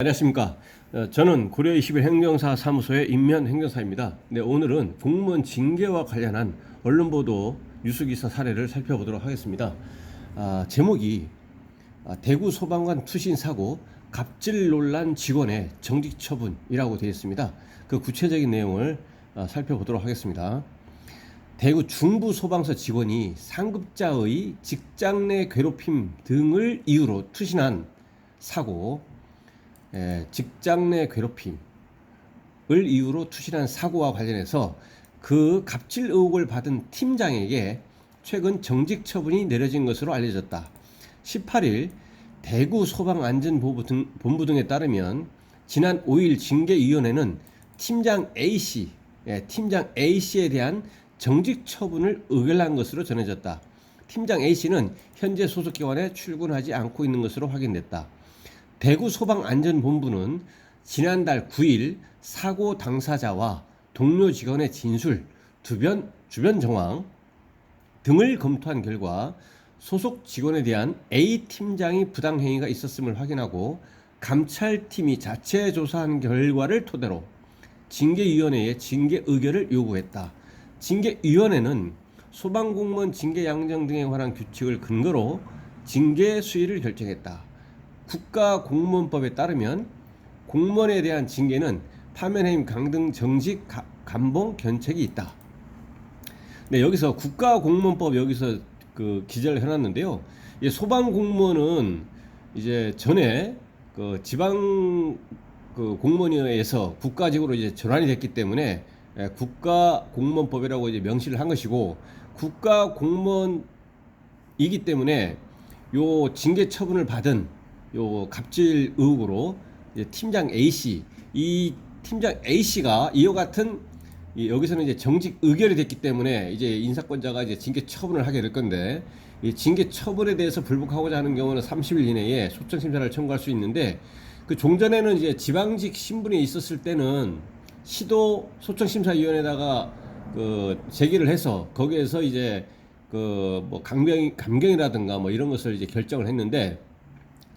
안녕하십니까. 어, 저는 고려 21 행정사 사무소의 임면 행정사입니다. 네, 오늘은 공무원 징계와 관련한 언론 보도 뉴스 기사 사례를 살펴보도록 하겠습니다. 아, 제목이 아, 대구 소방관 투신 사고 갑질 논란 직원의 정직 처분이라고 되어 있습니다. 그 구체적인 내용을 아, 살펴보도록 하겠습니다. 대구 중부 소방서 직원이 상급자의 직장 내 괴롭힘 등을 이유로 투신한 사고 에, 직장 내 괴롭힘을 이유로 투신한 사고와 관련해서 그 갑질 의혹을 받은 팀장에게 최근 정직 처분이 내려진 것으로 알려졌다. 18일 대구 소방안전본부 등, 등에 따르면 지난 5일 징계위원회는 팀장 A씨, 예, 팀장 A씨에 대한 정직 처분을 의결한 것으로 전해졌다. 팀장 A씨는 현재 소속 기관에 출근하지 않고 있는 것으로 확인됐다. 대구 소방안전본부는 지난달 9일 사고 당사자와 동료 직원의 진술, 주변, 주변 정황 등을 검토한 결과 소속 직원에 대한 A 팀장이 부당 행위가 있었음을 확인하고 감찰팀이 자체 조사한 결과를 토대로 징계위원회에 징계 의결을 요구했다. 징계위원회는 소방공무원 징계 양정 등에 관한 규칙을 근거로 징계 수위를 결정했다. 국가공무원법에 따르면 공무원에 대한 징계는 파면해임 강등 정직 가- 감봉 견책이 있다. 네 여기서 국가공무원법 여기서 그 기재를 해놨는데요. 이 소방 공무원은 이제 전에 그 지방 그 공무원위에서 국가직으로 이제 전환이 됐기 때문에 예, 국가공무원법이라고 이제 명시를 한 것이고 국가공무원이기 때문에 요 징계 처분을 받은 요 갑질 의혹으로 이제 팀장 A 씨, 이 팀장 A 씨가 이와 같은 이 여기서는 이제 정직 의결이 됐기 때문에 이제 인사권자가 이제 징계 처분을 하게 될 건데 이 징계 처분에 대해서 불복하고자 하는 경우는 30일 이내에 소청 심사를 청구할 수 있는데 그 종전에는 이제 지방직 신분이 있었을 때는 시도 소청 심사위원회에다가 그 제기를 해서 거기에서 이제 그 뭐 강경 감경이라든가 뭐 이런 것을 이제 결정을 했는데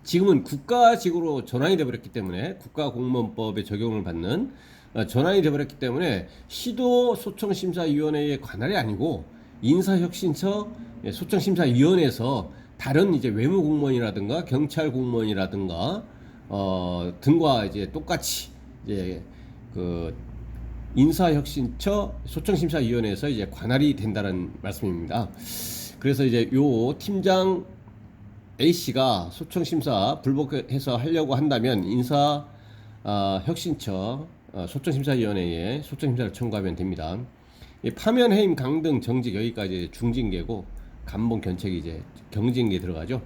지금은 국가직으로 전환이 돼버렸기 때문에 국가공무원법에 적용을 받는 어, 전환이 돼버렸기 때문에 시도 소청심사위원회의 관할이 아니고 인사혁신처 예, 소청심사위원회에서 다른 이제 외무공무원이라든가 경찰 공무원이라든가 어 등과 이제 똑같이 이제 그 인사혁신처 소청심사위원회에서 이제 관할이 된다는 말씀입니다. 그래서 이제 요 팀장 A 씨가 소청 심사 불복해서 하려고 한다면 인사 아, 혁신처 어, 소청 심사위원회에 소청 심사를 청구하면 됩니다. 이 파면 해임 강등 정직 여기까지 중징계고 감봉 견책이 이제 경징계 들어가죠.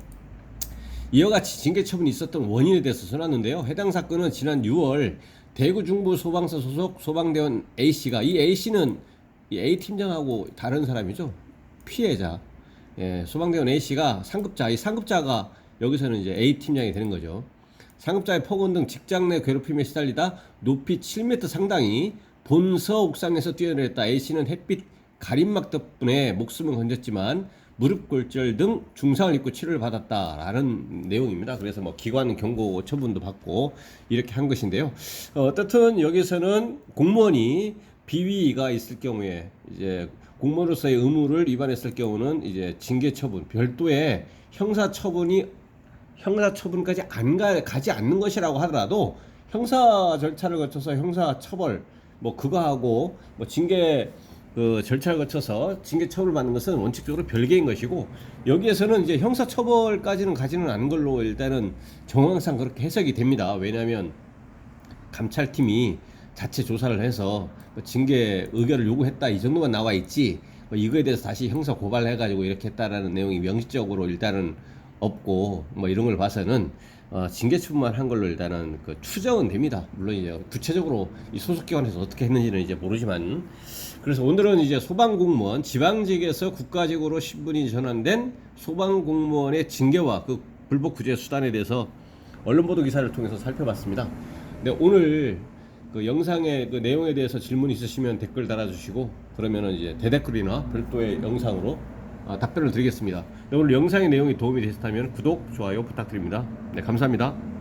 이와 같이 징계 처분이 있었던 원인에 대해서 전하는데요. 해당 사건은 지난 6월 대구 중부 소방서 소속 소방대원 A 씨가 이 A 씨는 이 A 팀장하고 다른 사람이죠. 피해자. 예, 소방대원 A 씨가 상급자, 이 상급자가 여기서는 이제 A 팀장이 되는 거죠. 상급자의 폭언 등 직장 내 괴롭힘에 시달리다 높이 7m 상당히 본서 옥상에서 뛰어내렸다. A 씨는 햇빛 가림막 덕분에 목숨을 건졌지만 무릎 골절 등 중상을 입고 치료를 받았다라는 내용입니다. 그래서 뭐 기관 경고 처분도 받고 이렇게 한 것인데요. 어, 어떻든 여기서는 공무원이 비위가 있을 경우에 이제 공무원으로서의 의무를 위반했을 경우는 이제 징계 처분 별도의 형사 처분이 형사 처분까지 안 가, 가지 않는 것이라고 하더라도 형사 절차를 거쳐서 형사 처벌 뭐 그거 하고 뭐 징계 그 절차를 거쳐서 징계 처벌을 받는 것은 원칙적으로 별개인 것이고 여기에서는 이제 형사 처벌까지는 가지는 않은 걸로 일단은 정황상 그렇게 해석이 됩니다. 왜냐하면 감찰팀이 자체 조사를 해서 뭐 징계 의결을 요구했다 이 정도만 나와 있지 뭐 이거에 대해서 다시 형사 고발을 해가지고 이렇게 했다라는 내용이 명시적으로 일단은 없고 뭐 이런 걸 봐서는 어, 징계 처분만 한 걸로 일단은 그 추정은 됩니다. 물론 이제 구체적으로 이 소속기관에서 어떻게 했는지는 이제 모르지만 그래서 오늘은 이제 소방공무원 지방직에서 국가직으로 신분이 전환된 소방공무원의 징계와 그 불복 구제 수단에 대해서 언론 보도 기사를 통해서 살펴봤습니다. 네, 오늘 그 영상의 그 내용에 대해서 질문 있으시면 댓글 달아주시고 그러면은 이제 대댓글이나 별도의 영상으로 아, 답변을 드리겠습니다. 네, 오늘 영상의 내용이 도움이 되셨다면 구독, 좋아요 부탁드립니다. 네, 감사합니다.